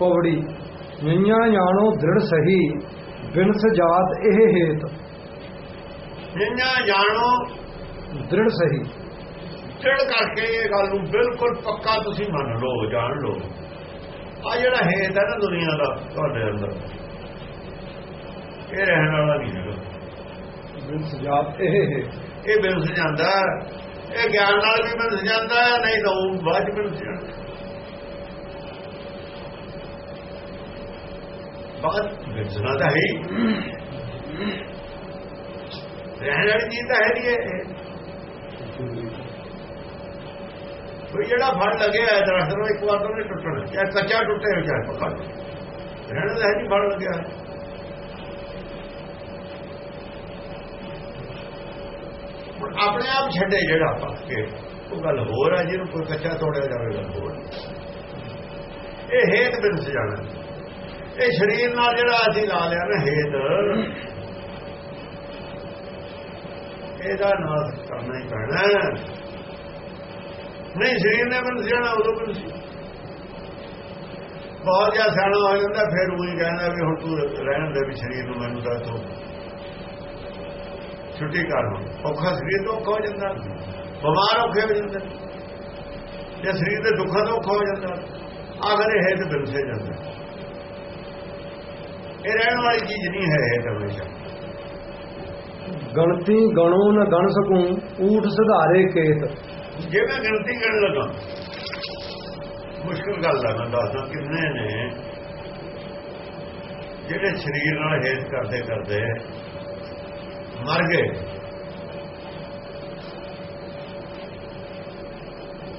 ਪੌੜੀ। ਨਈਆਂ ਜਾਣੋ ਦ੍ਰਿੜ ਸਹੀ ਬਿਨ ਸਜਾਤ ਇਹ ਹੇਤ। ਜਿੰਨਾ ਜਾਣੋ ਦ੍ਰਿੜ ਸਹੀ। ਚੜ ਕਰਕੇ ਇਹ ਗੱਲ ਨੂੰ ਬਿਲਕੁਲ ਪੱਕਾ ਤੁਸੀਂ ਮੰਨ ਲਓ ਜਾਣ ਲਓ। ਆ ਜਿਹੜਾ ਹੇਤ ਹੈ ਨਾ ਦੁਨੀਆ ਦਾ ਤੁਹਾਡੇ ਅੰਦਰ ਇਹ ਰਹਿਣ ਵਾਲਾ ਨਹੀਂ ਹੈਗਾ। ਬਿਨ ਸਜਾਤ ਇਹ ਹੇਤ। ਇਹ ਬਿਨਸ ਜਾਂਦਾ ਇਹ ਗਿਆਨ ਨਾਲ ਵੀ ਬਿਨਸ ਜਾਂਦਾ ਨਹੀਂ ਤਾਂ ਉਹ ਬਾਅਦ ਬਿਨਸ ਜਾਂਦਾ। ਬਾਅਦ ਬਿਨਸਣਾ ਤਾਂ ਹੈ। ਹੀ ਰਹਿਣ ਵਾਲੀ ਚੀਜ਼ ਤਾਂ ਹੈ ਨਹੀਂ ਇਹ। ਕੋਈ ਜਿਹੜਾ ਫੜ ਲੱਗਿਆ ਹੈ ਦਰਖਤ ਨੂੰ, ਇੱਕ ਵਾਰ ਤਾਂ ਨਹੀਂ ਟੁੱਟਣਾ। ਚਾਹੇ ਕੱਚਾ ਟੁੱਟੇ ਹੋ ਚਾਹੇ ਪੱਕਾ। ਰਹਿਣ ਦਾ ਹੈ ਨਹੀਂ ਫੜ ਲੱਗਿਆ ਹੁਣ ਆਪਣੇ ਆਪ ਛੱਡੇ ਜਿਹੜਾ ਪੱਕ ਕੇ ਉਹ ਗੱਲ ਹੋਰ ਹੈ ਜਿਹਨੂੰ ਕੋਈ ਕੱਚਾ ਤੋੜਿਆ ਜਾਵੇ ਗੱਲ ਹੋਰ ਇਹ ਹੇਤ ਬਿਨਸ ਜਾਣਾ। ਇਹ ਸਰੀਰ ਨਾਲ ਜਿਹੜਾ ਅਸੀਂ ਲਾ ਲਿਆ ਨਾ ਹੇਤ, ਇਹਦਾ ਨਾਸ ਕਰਨਾ ਹੀ ਪੈਣਾ ਨਹੀਂ, ਸਰੀਰ ਨੇ ਮੈਨੂੰ ਜਾਣਾ ਉਦੋਂ ਮੈਨੂੰ ਸੀ। ਬਹੁਤ ਜ਼ਿਆਦਾ ਸਿਆਣਾ ਹੋ ਜਾਂਦਾ, ਫਿਰ ਉਹੀ ਕਹਿੰਦਾ ਵੀ ਹੁਣ ਤੂੰ ਰਹਿਣ ਦੇ ਵੀ ਸਰੀਰ ਨੂੰ ਮੈਨੂੰ ਦੱਸ ਦੋ। ਛੁੱਟੀ ਕਰ ਹੁਣ। ਔਖਾ ਸਰੀਰ ਤੋਂ ਔਖਾ ਹੋ ਜਾਂਦਾ। ਬਿਮਾਰ ਔਖੇ ਹੋ ਜਾਂਦੇ। ਜੇ ਸਰੀਰ ਦੇ ਦੁੱਖਾਂ ਤੋਂ ਔਖਾ ਹੋ ਜਾਂਦਾ, ਆਖਰ ਇਹ ਤੇ ਬਿਲਸੇ ਜਾਂਦਾ। ਇਹ ਰਹਿਣ ਵਾਲੀ ਚੀਜ਼ ਨਹੀਂ ਹੈ ਇਹ ਹਮੇਸ਼ਾ। ਗਣਤੀ ਗਣੋ ਨ ਗਣ ਸਕੂੰ ਊਠ ਸੁਧਾਰੇ ਕੇਤ ਜੇ ਮੈਂ ਗਿਣਤੀ ਕਰਨ ਲੱਗਾ ਮੁਸ਼ਕਲ ਗੱਲ ਹੈ ਮੈਂ ਦੱਸਦਾ ਕਿੰਨੇ ਨੇ ਜਿਹੜੇ ਸਰੀਰ ਨਾਲ ਹੇਤ ਕਰਦੇ ਕਰਦੇ ਮਰ ਗਏ।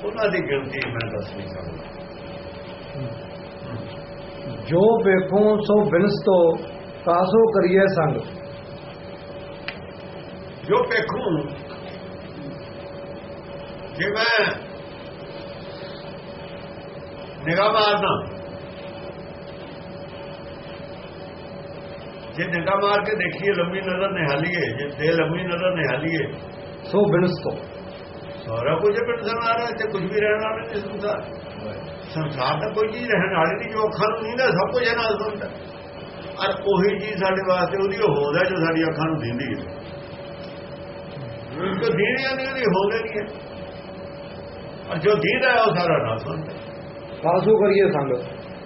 ਉਹਨਾਂ ਦੀ ਗਿਣਤੀ ਮੈਂ ਦੱਸ ਨਹੀਂ ਸਕਦਾ। ਜੋ ਵੇਖੋ ਸੋ ਬਿਨਸ ਤੋ ਕਾਸੋ ਕਰੀਏ ਸੰਗ। ਜੋ ਵੇਖੂ ਜੇ ਮੈਂ ਨਿਗਾਹ ਮਾਰਨਾ ਜੇ ਨਿਗਾਹ ਮਾਰ ਕੇ ਦੇਖੀਏ ਲੰਮੀ ਨਜ਼ਰ ਨਿਹਾਲੀਏ ਜੇ ਦੇ ਲੰਮੀ ਨਜ਼ਰ ਨਿਹਾਲੀਏ ਸੋ ਬਿਨਸ ਤੋ ਸਾਰਾ ਕੁਝ ਬਿਨਸਣ ਆ ਰਿਹਾ ਤੇ ਕੁਝ ਵੀ ਰਹਿਣ ਨਹੀਂ ਸੰਸਾਰ। ਸੰਸਾਰ ਦਾ ਕੋਈ ਚੀਜ਼ ਰਹਿਣ ਵਾਲੀ ਨਹੀਂ ਜੋ ਅੱਖਾਂ ਨੂੰ ਨਹੀਂ ਨਾ ਸਭ ਕੁਝ ਇਹਨਾਂ ਦਾ ਹੁੰਦਾ ਔਰ ਉਹੀ ਚੀਜ਼ ਸਾਡੇ ਵਾਸਤੇ ਉਹਦੀ ਉਹ ਹੋਦਾ ਜੋ ਸਾਡੀ ਅੱਖਾਂ ਨੂੰ ਦਿੰਦੀ ਹੈ। ਜੋ ਦੀਨੀਆਂ ਨਹੀਂ ਉਹਦੀ ਹੋਦਾ ਨਹੀਂ ਹੈ। ਔਰ ਜੋ ਦੀਦਾ ਹੈ ਉਹ ਸਾਰਾ ਨਾ ਸੁਣਦਾ ਕਾਸੋ ਕਰੀਏ ਸੰਗ।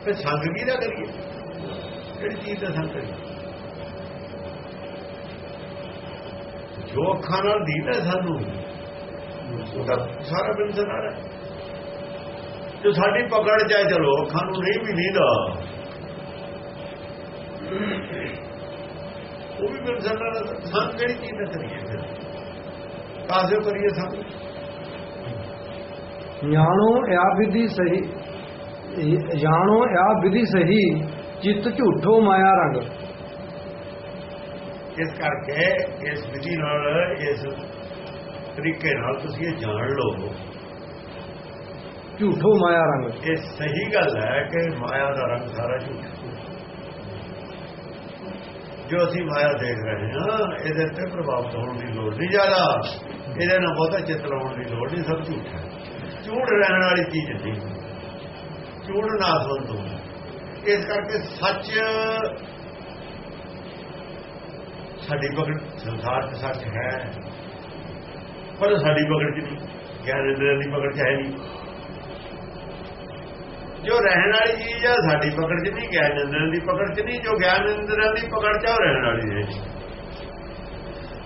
ਤੇ ਸੰਗ ਕੀ ਦਾ ਕਰੀਏ? ਕਿਹੜੀ ਚੀਜ਼ ਦਾ ਸੰਗ ਕਰੀਏ? ਜੋ ਅੱਖਾਂ ਨਾਲ ਦੀਦਾ ਸਾਨੂੰ ਉਹਦਾ ਸਾਰਾ ਬਿੰਦਨ ਆ ਰਿਹਾ ਜੋ ਸਾਡੀ ਪਕੜ ਹੈ ਚਲੋ ਅੱਖਾਂ ਨੂੰ ਨਹੀਂ ਵੀ ਦੀਦਾ ਉਹ ਵੀ ਆ ਰਿਹਾ ਸੰਗ ਕਿਹੜੀ ਚੀਜ਼ ਦਾ ਕਰੀਏ ਫਿਰ? ਕਾਸੇ ਕਰੀਏ ਸੰਗ ਜਾਣੋ ਆ ਵਿਧੀ ਸਹੀ ਜਾਣੋ ਆ ਵਿਧੀ ਸਹੀ ਚਿੱਤ ਝੂਠੋ ਮਾਇਆ ਰੰਗ। ਇਸ ਕਰਕੇ ਇਸ ਵਿਧੀ ਨਾਲ ਇਸ ਤਰੀਕੇ ਨਾਲ ਤੁਸੀਂ ਇਹ ਜਾਣ ਲਓ। ਝੂਠੋ ਮਾਇਆ ਰੰਗ। ਇਹ ਸਹੀ ਗੱਲ ਹੈ ਕਿ ਮਾਇਆ ਦਾ ਰੰਗ ਸਾਰਾ ਝੂਠ। ਜੋ ਅਸੀਂ ਮਾਇਆ ਦੇਖ ਰਹੇ ਹਾਂ, ਇਹਦੇ ਤੇ ਪ੍ਰਭਾਵਿਤ ਹੋਣ ਦੀ ਲੋੜ ਨਹੀਂ ਜ਼ਿਆਦਾ। ਇਹਦੇ ਨਾਲ ਬਹੁਤਾ ਚਿੱਤ ਲਾਉਣ ਦੀ ਲੋੜ ਨਹੀਂ, ਸਭ ਝੂਠ ਹੈ। ਝੂਠ ਰਹਿਣ ਵਾਲੀ ਚੀਜ਼ ਨਹੀਂ। ਝੂਠ ਨਾਸਵੰਤ ਹੁੰਦਾ ਇਸ ਕਰਕੇ ਸੱਚ ਸਾਡੀ ਪਕੜ ਸੰਸਾਰ 'ਚ ਸੱਚ ਹੈ। ਪਰ ਸਾਡੀ ਪਕੜ 'ਚ ਨਹੀਂ। ਗਿਆਨ ਇੰਦਰੀਆਂ ਦੀ ਪਕੜ 'ਚ ਹੈ ਨਹੀਂ। ਜੋ ਰਹਿਣ ਵਾਲੀ ਚੀਜ਼ ਆ, ਸਾਡੀ ਪਕੜ 'ਚ ਨਹੀਂ, ਗਿਆਨ ਇੰਦਰਾਂ ਦੀ ਪਕੜ 'ਚ ਨਹੀਂ, ਜੋ ਗਿਆਨ ਇੰਦਰਾਂ ਦੀ ਪਕੜ 'ਚ ਉਹ ਰਹਿਣ ਵਾਲੀ ਹੈ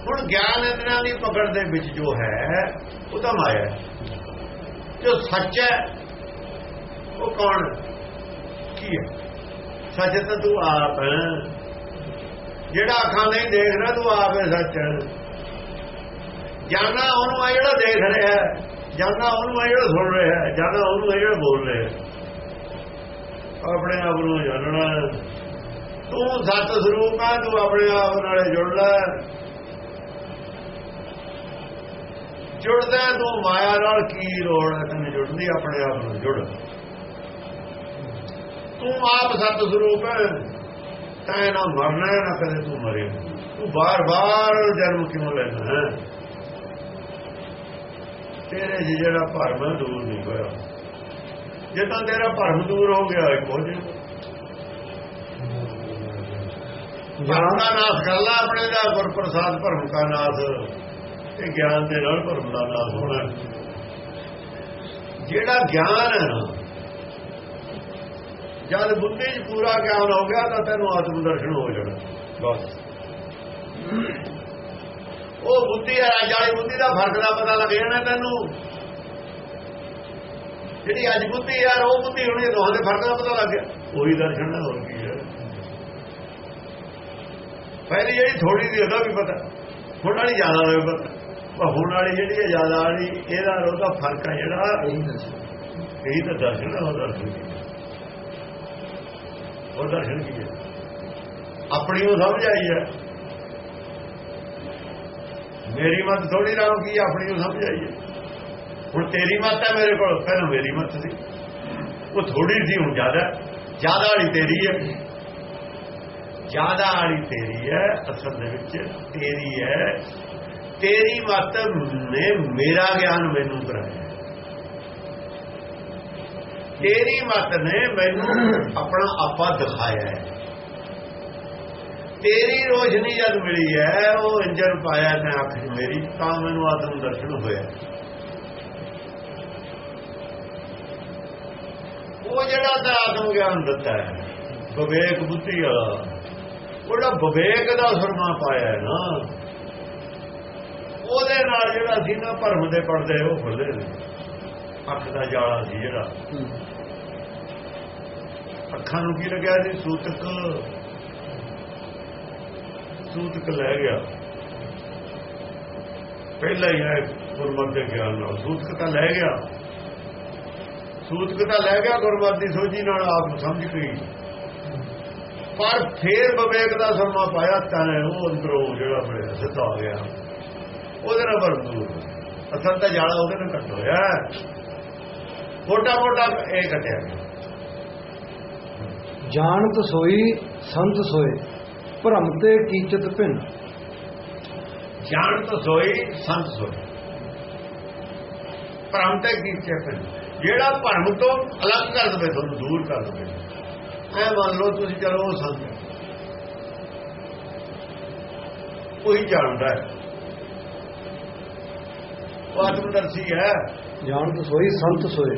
ਹੁਣ ਗਿਆਨ ਇੰਦਰੀਆਂ ਦੀ ਪਕੜ ਦੇ ਵਿੱਚ ਜੋ ਹੈ, ਉਹ ਤਾਂ ਮਾਇਆ ਜੋ ਸੱਚ ਹੈ, ਉਹ ਕੌਣ? ਕੀ ਹੈ? ਸੱਚ ਤਾਂ ਤੂੰ ਆਪ ਹੈ। ਜਿਹੜਾ ਅੱਖਾਂ ਨਹੀਂ ਦੇਖ ਰਿਹਾ ਤੂੰ ਆਪ ਹੈ ਸੱਚ। ਜਾਨਾ ਉਹਨੂੰ ਆ ਜਿਹੜਾ ਦੇਖ ਰਿਹਾ ਹੈ ਉਹਨੂੰ ਆ ਜਿਹੜਾ ਸੁਣ ਰਿਹਾ ਹੈ ਉਹਨੂੰ ਆ ਜਿਹੜਾ ਬੋਲ ਰਿਹਾ ਆਪਣੇ ਆਪ ਨੂੰ ਜਾਣਨਾ ਤੂੰ ਸਤ ਸਰੂਪ ਹੈ ਤੂੰ ਆਪਣੇ ਆਪ ਨਾਲ ਜੁੜ ਲੈ ਜੁੜਦਾ ਤੂੰ ਮਾਇਆ ਨਾਲ ਕੀ ਲੋੜ ਹੈ ਤੈਨੂੰ ਜੁੜਦੀ ਆਪਣੇ ਆਪ ਨਾਲ ਜੁੜ। ਤੂੰ ਆਪ ਸਤ ਸਰੂਪ ਹੈ ਤੈਂ ਨਾ ਮਰਨਾ ਨਾ ਕਦੇ ਤੂੰ ਮਰੇ। ਤੂੰ ਬਾਰ-ਬਾਰ ਜਨਮ ਕਿਉਂ ਲੈਣਾ ਹੈ? ਤੇਰੇ ਜਿਹੜਾ ਭਰਮ ਹੈ, ਦੂਰ ਨਹੀਂ ਹੋਇਆ। ਜੇ ਤਾਂ ਤੇਰਾ ਭਰਮ ਦੂਰ ਹੋ ਗਿਆ ਇੱਕ ਹੋ ਜੇ ਭਰਮ ਦਾ ਨਾਸ ਕਰ ਲਾ ਆਪਣੇ ਦਾ ਗੁਰ ਪ੍ਰਸਾਦ ਭਰਮ ਦਾ ਨਾਸ। ਇਹ ਗਿਆਨ ਦੇ ਨਾਲ ਭਰਮ ਦਾ ਨਾਸ ਹੋਣਾ ਜਿਹੜਾ ਗਿਆਨ ਹੈ ਨਾ ਜਦ ਬੁੱਧੀ 'ਚ ਪੂਰਾ ਗਿਆਨ ਹੋ ਗਿਆ ਤਾਂ ਤੈਨੂੰ ਆਤਮ ਦਰਸ਼ਨ ਹੋ ਜਾਣਾ। ਬਸ। ਉਹ ਬੁੱਧੀ ਹੈ ਵਾਲੀ ਬੁੱਧੀ ਦਾ ਫ਼ਰਕ ਦਾ ਪਤਾ ਲੱਗ ਜਾਣਾ ਤੈਨੂੰ। ਜਿਹੜੀ ਅੱਜ ਬੁੱਧੀ ਯਾਰ ਉਹ ਬੁੱਧੀ ਹੋਣੀ ਦੋਹਾਂ ਦੇ ਫ਼ਰਕ ਦਾ ਪਤਾ ਲੱਗ ਗਿਆ। ਉਹੀ ਦਰਸ਼ਨ ਹੈ ਹੋਰ ਕੀ ਹੈ। ਪਹਿਲੀ ਜਿਹੜੀ ਥੋੜੀ ਦੀ ਉਹਦਾ ਵੀ ਪਤਾ। ਹੁਣ ਵਾਲੀ ਜ਼ਿਆਦਾ ਹੋਵੇ ਪਤਾ। ਪਰ ਹੁਣ ਵਾਲੀ ਜਿਹੜੀ ਹੈ ਜ਼ਿਆਦਾ ਵਾਲੀ ਇਹਦਾ ਉਹਦਾ ਫ਼ਰਕ ਹੈ ਜਿਹੜਾ। ਇਹੀ ਤਾਂ ਦਰਸ਼ਨ ਹੈ ਉਹ ਦਰਸ਼ਨ ਕੀ ਹੈ ਉਹ ਦਰਸ਼ਨ ਕੀ ਹੈ ਆਪਣੀ ਨੂੰ ਸਮਝ ਆਈ ਹੈ ਮੇਰੀ ਮਤ ਥੋੜੀ ਰਾਮ ਕੀ ਹੈ, ਆਪਣੀ ਨੂੰ ਸਮਝ ਆਈ ਹੈ ਹੁਣ ਤੇਰੀ ਮੱਤ ਹੈ ਮੇਰੇ ਕੋਲ ਪਹਿਲਾਂ ਮੇਰੀ ਮੱਤ ਸੀ। ਉਹ ਥੋੜੀ ਸੀ ਹੁਣ ਜ਼ਿਆਦਾ ਜ਼ਿਆਦਾ ਵਾਲੀ ਤੇਰੀ ਹੈ। ਜ਼ਿਆਦਾ ਵਾਲੀ ਤੇਰੀ ਹੈ, ਅਸਲ ਦੇ ਵਿੱਚ ਤੇਰੀ ਹੈ। ਤੇਰੀ ਮੱਤ ਨੇ ਮੇਰਾ ਗਿਆਨ ਮੈਨੂੰ ਕਰਾਇਆ ਤੇਰੀ ਮੱਤ ਨੇ ਮੈਨੂੰ ਆਪਣਾ ਆਪਾ ਦਿਖਾਇਆ ਹੈ। ਤੇਰੀ ਰੋਸ਼ਨੀ ਜਦ ਮਿਲੀ ਹੈ, ਉਹ ਅੰਜਰ ਪਾਇਆ, ਮੈਂ ਅੱਖ 'ਚ ਮੇਰੀ ਤਾਂ ਮੈਨੂੰ ਆਤਮ ਦਰਸ਼ਨ ਹੋਇਆ। ਉਹ ਜਿਹੜਾ ਤਾਂ ਆਤਮ ਗਿਆਨ ਦਿੱਤਾ ਹੈ। ਵਿਵੇਕ ਬੁੱਧੀ ਵਾਲਾ। ਉਹਦਾ ਵਿਵੇਕ ਦਾ ਸੁਰਮਾ ਪਾਇਆ ਹੈ ਨਾ। ਉਹਦੇ ਨਾਲ ਜਿਹੜਾ ਸੀ ਨਾ ਭਰਮ ਦੇ ਪਰਦੇ ਉਹ ਖੁੱਲੇ ਨੇ। ਅੱਖ ਦਾ ਜਾਲਾ ਸੀ ਜਿਹੜਾ। ਅੱਖਾਂ ਨੂੰ ਕੀ ਲੱਗਿਆ ਸੀ? ਸੂਤਕ। ਸੂਤਕ ਲੈ ਗਿਆ। ਪਹਿਲਾਂ ਹੀ ਹੈ ਗੁਰਮਤਿ ਦੇ ਗਿਆਨ ਨਾਲ ਸੂਤਕ ਤਾਂ ਲੈ ਗਿਆ। ਸੂਤਕ ਤਾਂ ਲੈ ਗਿਆ ਗੁਰਮਤਿ ਦੀ ਸੋਝੀ ਨਾਲ ਆਪ ਨੂੰ ਸਮਝ ਗਈ। ਪਰ ਫੇਰ ਵਿਵੇਕ ਦਾ ਸਰਮਾ ਪਾਇਆ ਤਾਂ ਉਹ ਅੰਦਰੋਂ ਜਿਹੜਾ ਬੜਿਆ ਸਿੱਧਾ ਆ ਗਿਆ। ਉਹਦੇ ਨਾਲ ਵਰਦੂਰ ਅਸਲ ਤਾਂ ਜਾਲਾ ਉਹਦੇ ਨਾਲ ਕੱਟ ਹੋਇਆ। ਮੋਟਾ ਮੋਟਾ ਇਹ ਕੱਟਿਆ ਜਾਣਤ ਸੋਈ ਸੰਤ ਸੋਏ ਭ੍ਰਮ ਤੇ ਕੀਚਤ ਭਿੰਨ। ਜਾਣ ਤੋਂ ਸੋਈ ਸੰਤ ਸੋਈ ਭਰਮ ਤੇ ਕੀਤੇ ਫਿਰ ਜਿਹੜਾ ਭਰਮ ਤੋਂ ਅਲੱਗ ਕਰ ਦਵੇ ਤੁਹਾਨੂੰ ਦੂਰ ਕਰ ਦਵੇ। ਐ ਮੰਨ ਲਓ ਤੁਸੀਂ ਚਲੋ ਉਹ ਸੰਤ। ਉਹੀ ਜਾਣਦਾ ਹੈ। ਉਹ ਆਤਮਦਰਸ਼ੀ ਹੈ। ਜਾਣਤ ਸੋਈ ਸੰਤ ਸੋਏ।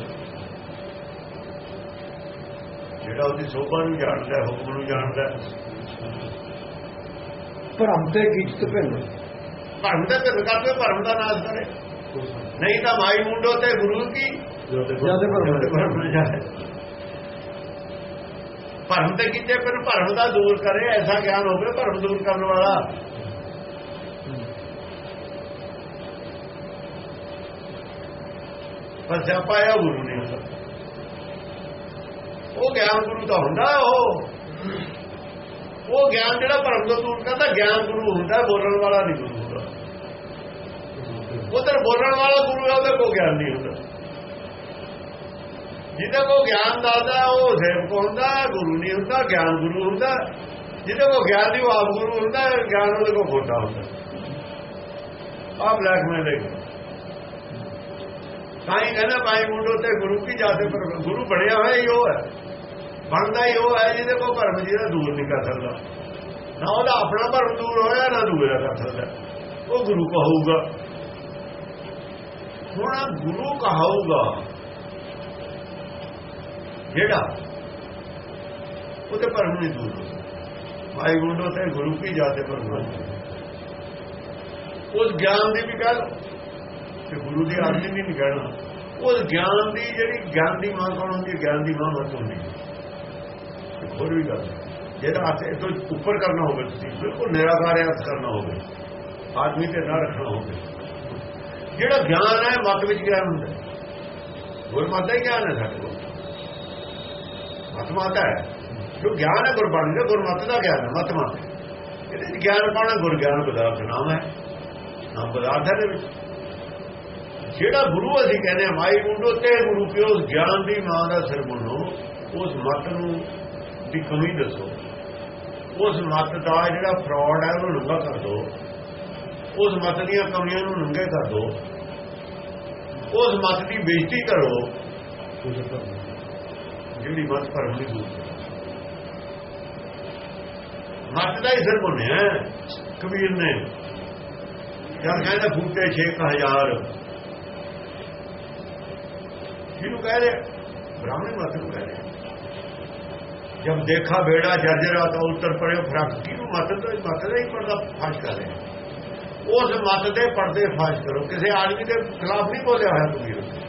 ਜਿਹੜਾ ਉਹਦੀ ਸੋਭਾ ਨੂੰ ਜਾਣਦਾ ਹੁਕਮ ਨੂੰ ਜਾਣਦਾ। ਭ੍ਰਮ ਤੇ ਕੀਚਤ ਭਿੰਨ ਭਰਮ ਤੇ ਤੇ ਕਰਦੇ ਭਰਮ ਦਾ ਨਾਸ਼ ਕਰੇ। ਨਹੀਂ ਤਾਂ ਮਾਈ ਮੁੰਡੋ ਤੇ ਗੁਰੂ ਕੀ? ਜਦ ਭਰਮ ਭਰਮ ਤੇ ਕੀਤੇ, ਫਿਰ ਭਰਮ ਦਾ ਦੂਰ ਕਰੇ, ਐਸਾ ਗਿਆਨ ਹੋਵੇ, ਭਰਮ ਦੂਰ ਕਰਨ ਵਾਲਾ। ਪਰ ਸਿਆਪਾ ਇਹ ਗੁਰੂ ਨਹੀਂ ਹੁੰਦਾ ਉਹ ਗਿਆਨ ਗੁਰੂ ਦਾ ਹੁੰਦਾ, ਉਹ। ਉਹ ਗਿਆਨ ਜਿਹੜਾ ਭਰਮ ਤੋਂ ਦੂਰ ਕਰਦਾ, ਗਿਆਨ ਗੁਰੂ ਹੁੰਦਾ, ਬੋਲਣ ਵਾਲਾ ਨਹੀਂ ਗੁਰੂ ਹੁੰਦਾ। ਉਧਰ ਬੋਲਣ ਵਾਲਾ ਗੁਰੂ ਹੈ, ਉਹਦੇ ਕੋਈ ਗਿਆਨ ਨਹੀਂ ਹੁੰਦਾ। ਜਿਹਦੇ ਕੋਲ ਗਿਆਨ ਦੱਸਦਾ ਉਹ ਸੇਵਕ ਹੁੰਦਾ ਗੁਰੂ ਨਹੀਂ ਹੁੰਦਾ, ਗਿਆਨ ਗੁਰੂ ਹੁੰਦਾ। ਜਿਹਦੇ ਕੋਲ ਗਿਆਨ ਨਹੀਂ, ਉਹ ਆਪ ਗੁਰੂ ਹੁੰਦਾ, ਗਿਆਨ ਉਹਦੇ ਕੋਲ ਖੋਟਾ ਹੁੰਦਾ। ਆਪ ਬਲੈਕ ਮੈਂ ਦੇਖ ਤਾਂ ਹੀ ਕਹਿੰਦਾ ਭਾਈ ਮੁੰਡੋ ਤੇ ਗੁਰੂ ਕੀ ਜਾਤੇ ਪਰ ਗੁਰੂ ਬਣਿਆ ਹੋਇਆ ਹੀ ਉਹ ਹੈ। ਬਣਦਾ ਹੀ ਉਹ ਹੈ, ਜਿਹਦੇ ਕੋਲ ਭਰਮ ਜਿਹਦਾ ਦੂਰ ਨਹੀਂ ਕਰ ਸਕਦਾ। ਨਾ ਉਹਦਾ ਆਪਣਾ ਭਰਮ ਦੂਰ ਹੋਇਆ, ਨਾ ਦੂਰਾ ਕਰ ਸਕਦਾ। ਉਹ ਗੁਰੂ ਕਹੂਗਾ ਹੁਣ ਗੁਰੂ ਕਹਾਊਗਾ। ਜਿਹੜਾ ਉਹਦੇ ਭਰਮ ਨਹੀਂ ਦੂਰ ਹੋ ਗੁੰਡੋ ਤੇ ਗੁਰੂ ਕੀ ਜਾਤੇ ਪਰ ਉਸ ਗਿਆਨ ਦੀ ਵੀ ਗੱਲ ਤੇ ਗੁਰੂ ਦੀ ਆਦਮੀ ਵੀ ਨਹੀਂ ਕਹਿਣਾ ਉਸ ਗਿਆਨ ਦੀ ਜਿਹੜੀ ਗਿਆਨ ਦੀ ਮਾਂ ਕੌਣ ਹੁੰਦੀ ਹੈ? ਗਿਆਨ ਦੀ ਮਾਂ ਮਤ ਹੁੰਦੀ ਹੈ। ਇੱਕ ਹੋਰ ਵੀ ਗੱਲ। ਹੈ। ਜਿਹੜਾ ਹੱਥ ਇਹ ਤੋਂ ਉੱਪਰ ਕਰਨਾ ਹੋਵੇ ਤੁਸੀਂ, ਬਿਲਕੁਲ ਨਿਰਾਕਾਰ ਅਰਥ ਕਰਨਾ ਹੋਵੇ। ਆਦਮੀ ਤੇ ਨਾ ਰੱਖਣਾ ਹੋਵੇ। ਜਿਹੜਾ ਗਿਆਨ ਹੈ, ਮਤ ਵਿੱਚ ਗਿਆਨ ਹੁੰਦਾ ਹੈ। ਗੁਰਮਤਿ ਦਾ ਹੀ ਗਿਆਨ ਹੈ ਸਾਡੇ ਕੋਲ। ਮਤਮਾਤਾ ਹੈ। ਜੋ ਗਿਆਨ ਹੈ ਗੁਰਬਾਣੀ ਦਾ, ਗੁਰਮਤਿ ਦਾ ਗਿਆਨ ਹੈ, ਮਤਮਾਤਾ। ਇਹਦੇ ਗਿਆਨ ਪਾਉਣਾ ਗੁਰ ਗਿਆਨ ਪਦਾਰਥ ਨਾਮ ਹੈ। ਨਾਮ ਪਦਾਰਥ ਹੈ ਵਿੱਚ। ਜਿਹੜਾ ਗੁਰੂ ਅਸੀਂ ਕਹਿੰਦੇ ਹਾਂ, ਮਾਈ ਮੁੰਡੋ, ਤੇ ਗੁਰੂ ਪਿਓ ਗਿਆਨ ਦੀ ਮਾਂ ਦਾ ਸਿਰ ਮੰਨੋ ਉਸ ਮਤ ਨੂੰ ਦੀ ਕਮੀ ਦੱਸੋ। ਉਸ ਮਤ ਦਾ ਜਿਹੜਾ ਫਰਾਡ ਹੈ, ਉਹਨੂੰ ਲੰਗਾ ਕਰ ਦਿਓ ਉਸ ਮਤ ਦੀਆਂ ਕਮੀਆਂ ਨੂੰ ਨੰਗੇ ਕਰ ਦਿਓ ਉਸ ਮਤ ਦੀ ਬੇਇੱਜ਼ਤੀ ਕਰੋ। ਜਿਹੜੀ ਮਤ ਭਰਮ ਦੀ ਦੂਰ ਮੱਤ ਦਾ ਹੀ ਸਿਰ ਬੁੰਨਿਆ ਕਬੀਰ ਨੇ। ਜਦ ਕਹਿੰਦਾ ਫੂਟੇ 6000 ਜਿਹਨੂੰ ਕਹਿ ਰਿਹਾ, ਬ੍ਰਾਹਮਣ ਮਤ ਨੂੰ ਕਹਿ ਰਿਹਾ। ਜਦ ਦੇਖਾ ਬੇੜਾ ਜਰਜਰਾ ਤਾਂ ਉੱਤਰ ਪੜਿਓ ਫ਼ਰਕ ਕਿਹਨੂੰ ਮਤ ਤੋਂ ਮਤ ਦਾ ਹੀ ਪਰਦਾ ਫਾਸ਼ ਕਰ ਰਿਹਾ। ਉਸ ਮਤ ਦੇ ਪਰਦੇ ਫਾਸ਼ ਕਰੋ। ਕਿਸੇ ਆਦਮੀ ਦੇ ਖਿਲਾਫ ਨਹੀਂ ਬੋਲਿਆ ਹੋਇਆ ਕਬੀਰ।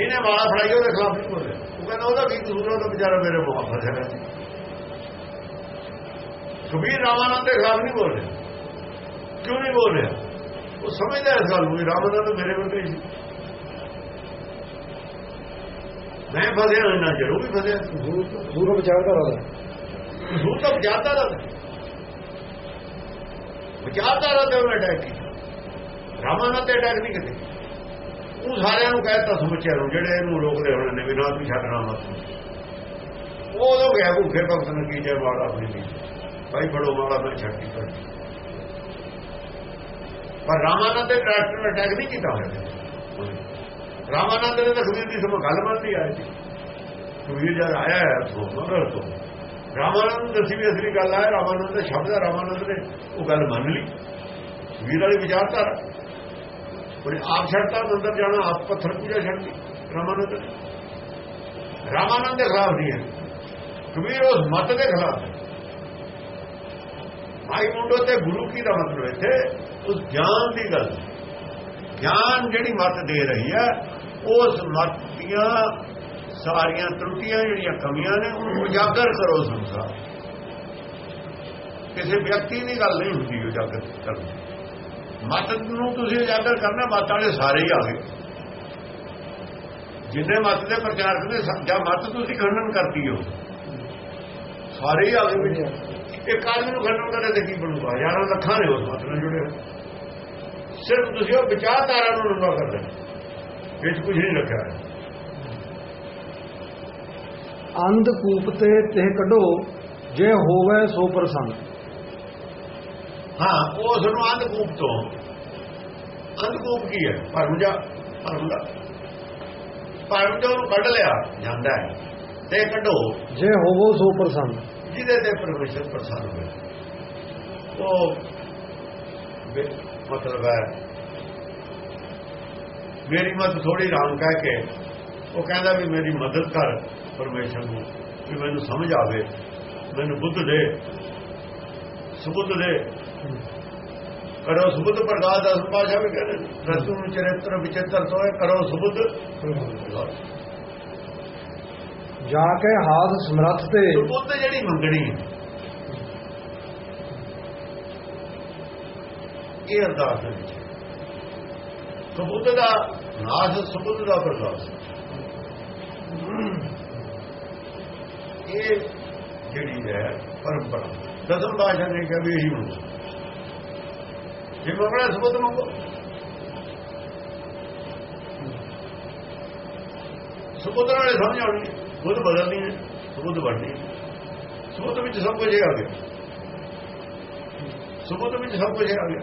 ਜਿਹਨੇ ਮਾਲਾ ਫੜਾਈ ਉਹਦੇ ਖਿਲਾਫ ਨਹੀਂ ਬੋਲਿਆ। ਉਹ ਕਹਿੰਦਾ ਉਹਦਾ ਕੀ ਕਸੂਰ ਹੈ, ਉਹ ਤਾਂ ਵਿਚਾਰਾ ਮੇਰੇ ਮੁਹੱਬਤ ਹੈ ਕਬੀਰ ਰਾਮਾਨੰਦ ਦੇ ਖਿਲਾਫ ਨਹੀਂ ਬੋਲ ਰਿਹਾ ਕਿਉਂ ਨਹੀਂ ਬੋਲ ਰਿਹਾ ਉਹ ਸਮਝਦਾ ਇਸ ਗੱਲ ਨੂੰ ਵੀ ਰਾਮਾਨੰਦ ਮੇਰੇ ਵਰਗਾ ਸੀ। ਮੈਂ ਫਸਿਆ ਨਾ ਜ਼ਰੂਰ ਵੀ ਫਸਿਆ। ਦੂਰੋਂ ਵਿਚਾਰਧਾਰਾ ਦਾ ਕਸੂਰ ਤਾਂ ਵਿਚਾਰਧਾਰਾ ਦਾ ਵਿਚਾਰਧਾਰਾ ਤੇ ਉਹਨੇ ਅਟੈਕ ਕੀਤਾ। ਰਾਮਾਨੰਦ ਤੇ ਅਟੈਕ ਨਹੀਂ ਕੀਤਾ ਉਹ ਸਾਰਿਆਂ ਨੂੰ ਕਹਿਤਾ ਸਮੁੱਚਿਆਂ ਨੂੰ ਜਿਹੜੇ ਇਹਨੂੰ ਰੋਕਦੇ ਹੋਣੇ ਨੇ ਵੀ ਨਾ ਤੂੰ ਛੱਡਣਾ ਮਤ ਉਹ ਉਦੋਂ ਗਿਆ ਭੁੱਖੇ ਭਗਤ ਨੂੰ ਕੀ ਜੇ ਵਾਲਾ ਆਪਣੀ ਨਹੀਂ ਭਾਈ ਫੜੋ ਵਾਲਾ ਮੈਂ ਛੱਡ ਦਿੱਤਾ ਪਰ ਰਾਮਾਨੰਦ ਦੇ ਟਰੈਕਟਰ ਨੇ ਅਟੈਕ ਨਹੀਂ ਕੀਤਾ ਹੋਇਆ ਰਾਮਾਨੰਦ ਨੇ ਤਾਂ ਕਬੀਰ ਦੀ ਸਮਾਂ ਗੱਲ ਮੰਨਦੀ ਆਈ ਸੀ ਕਬੀਰ ਜਦ ਆਇਆ ਹੈ ਤੋਂ ਮਗਰ ਤੋਂ ਰਾਮਾਨੰਦ ਨੂੰ ਦੱਸੀ ਵੀ ਅਸਲੀ ਗੱਲ ਆ, ਰਾਮਾਨੰਦ ਦੇ ਸ਼ਬਦ ਹੈ ਰਾਮਾਨੰਦ ਨੇ ਉਹ ਗੱਲ ਮੰਨ ਲਈ। ਕਬੀਰ ਵਾਲੀ ਵਿਚਾਰਧਾਰਾ। ਉਹਨੇ ਆਪ ਛੱਡਤਾ ਮੰਦਰ ਜਾਣਾ, ਆਪ ਪੱਥਰ ਪੂਜਾ ਛੱਡਤੀ, ਰਾਮਾਨੰਦ ਰਾਮਾਨੰਦ ਦੇ ਖਿਲਾਫ ਨਹੀਂ ਹੈ। ਕਬੀਰ ਉਸ ਮਤ ਦੇ ਖਿਲਾਫ ਹੈ। ਭਾਈ ਮੁੰਡੋ ਤੇ ਗੁਰੂ ਕੀ ਦਾ ਮਤਲਬ ਇੱਥੇ? ਉਸ ਗਿਆਨ ਦੀ ਗੱਲ। ਗਿਆਨ ਜਿਹੜੀ ਮਤ ਦੇ ਰਹੀ ਹੈ, ਉਸ ਮਤ ਦੀਆਂ ਸਾਰੀਆਂ ਤਰੁੱਟੀਆਂ ਜਿਹੜੀਆਂ ਕਮੀਆਂ ਨੇ, ਉਹਨੂੰ ਉਜਾਗਰ ਕਰੋ ਸੰਸਾਰ। ਕਿਸੇ ਵਿਅਕਤੀ ਦੀ ਗੱਲ ਨਹੀਂ ਹੁੰਦੀ ਉਜਾਗਰ ਕਰਨੀ ਮਤ ਨੂੰ ਤੁਸੀਂ ਉਜਾਗਰ ਕਰਨਾ, ਮਤ ਵਾਲੇ ਸਾਰੇ ਹੀ ਆ ਗਏ। ਜਿੰਨੇ ਮਤ ਦੇ ਪ੍ਰਚਾਰਕ ਨੇ ਜਾਂ ਮਤ ਤੁਸੀਂ ਖੰਡਨ ਕਰਤੀ ਹੋ। ਸਾਰੇ ਹੀ ਆ ਗਏ ਇੱਕ ਆਦਮੀ ਨੂੰ ਖੰਡਨ ਕਰੇ ਤੇ ਕੀ ਬਣੂਗਾ? ਯਾਰਾਂ ਲੱਖਾਂ ਨੇ ਉਸ ਮਤ ਨਾਲ ਜੁੜੇ ਸਿਰਫ ਤੁਸੀਂ ਉਹ ਵਿਚਾਰਧਾਰਾ ਨੂੰ ਲੰਬਾ ਕਰਦੇ ਵਿੱਚ ਕੁਝ ਨਹੀਂ ਰੱਖਿਆ। ਹੈ ਅੰਧ ਕੂਪ ਤੇ ਤਿਹ ਕੱਢੋ, ਜੇ ਹੋਵੇ ਸੋ ਪ੍ਰਸੰਗ ਹਾਂ ਉਸ ਨੂੰ ਅੰਧਕੂਪ ਤੋਂ। ਅੰਧਕੂਪ ਕੀ ਹੈ? ਭਰਮ ਜਾ ਭਰਮ ਦਾ। ਭਰਮ ਜੋ ਨੂੰ ਕੱਢ ਲਿਆ ਜਾਂਦਾ ਹੈ। ਤੇ ਕੱਢੋ। ਜੇ ਹੋਵੋ ਸੋ ਪ੍ਰਸੰਨ। ਜਿਹਦੇ ਤੇ ਪਰਮੇਸ਼ਰ ਪ੍ਰਸੰਨ ਹੋਵੇ ਉਹ ਮਤਲਬ ਹੈ ਮੇਰੀ ਮਤ ਥੋੜੀ ਰਾਮ ਕਹਿ ਕੇ ਉਹ ਕਹਿੰਦਾ ਵੀ ਮੇਰੀ ਮਦਦ ਕਰ ਪਰਮੇਸ਼ਰ ਨੂੰ ਵੀ ਮੈਨੂੰ ਸਮਝ ਆਵੇ ਮੈਨੂੰ ਬੁੱਧ ਦੇ ਸੁਬੁੱਧ ਦੇ ਕਰੋ ਸੁਬੁੱਧ ਪ੍ਰਗਾਸ ਦਸ ਪਾਸ਼ਾ ਵੀ ਕਹਿੰਦੇ ਰਸੂ ਨੂੰ ਚਰਿੱਤਰ ਵਿਚਿੱਤਰ ਤੋਏ ਕਰੋ ਸੁਬੁੱਧ ਜਾ ਕੇ ਹਾਥ ਸਮਰੱਥ ਤੇ। ਸੁਬੁੱਧ ਜਿਹੜੀ ਮੰਗਣੀ ਹੈ। ਇਹ ਅਰਦਾਸ ਦੇ ਵਿੱਚ ਸੁਬੁੱਧ ਦਾ ਨਾਸ਼ ਸੁਬੁੱਧ ਦਾ ਪ੍ਰਗਾਸ। ਇਹ ਜਿਹੜੀ ਹੈ ਪਰੰਪਰਾ। ਦਸਮ ਬਾਸ਼ਾ ਨੇ ਕਿਹਾ ਵੀ ਇਹੀ ਮੰਗੋ ਜੇ ਮੰਗਣਾ ਸੁਬੁੱਧ ਮੰਗੋ। ਸੁਬੁੱਧ ਨਾਲੇ ਸਮਝ ਆਉਣੀ ਬੁੱਧ ਬਦਲਣੀ ਹੈ ਬਣਨੀ ਹੈ। ਸੁਬੁੱਧ ਵਿੱਚ ਸਭ ਕੁਝ ਆ ਗਿਆ ਸੁਬੁੱਧ ਵਿੱਚ ਸਭ ਕੁਝ ਆ ਗਿਆ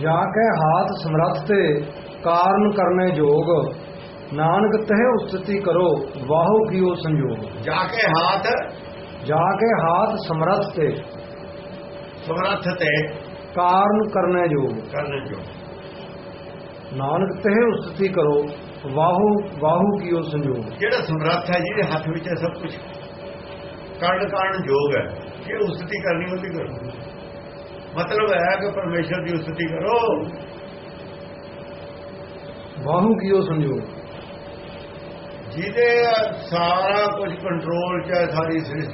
ਜਾ ਕੇ ਹਾਥ ਸਮਰੱਥ ਤੇ ਕਾਰਨ ਕਰਨੇ ਜੋਗ ਨਾਨਕ ਤਹਿ ਉਸਤਤੀ ਕਰੋ ਵਾਹੋ ਕੀਓ ਸੰਜੋਗ। ਜਾ ਕੇ ਹਾਥ ਜਾ ਕੇ ਹਾਥ ਸਮਰੱਥ ਤੇ ਸਮਰੱਥ ਤੇ ਕਾਰਨ ਕਰਨੇ ਜੋਗ ਕਰਨੇ ਜੋ। ਨਾਨਕ ਤਹਿ ਉਸਤਤੀ ਕਰੋ ਵਾਹੋ ਵਾਹੋ ਕੀਓ ਸੰਜੋਗ। ਜਿਹੜਾ ਸਮਰੱਥ ਹੈ ਜਿਹਦੇ ਹੱਥ ਵਿੱਚ ਹੈ ਸਭ ਕੁਝ ਕਰਨ ਕਾਰਨ ਯੋਗ ਹੈ। ਜੇ ਉਸਤਤੀ ਕਰਨੀ ਹੁੰਦੀ ਕਰੋ। ਮਤਲਬ ਹੈ ਕਿ ਪਰਮੇਸ਼ਰ ਦੀ ਉਸਤਤੀ ਕਰੋ। ਵਾਹੋ ਕੀਓ ਸੰਜੋਗ। ਜਿਹਦੇ ਸਾਰਾ ਕੁਝ ਕੰਟਰੋਲ ਚ ਹੈ ਸਾਰੀ ਸ੍ਰਿਸ਼ਟੀ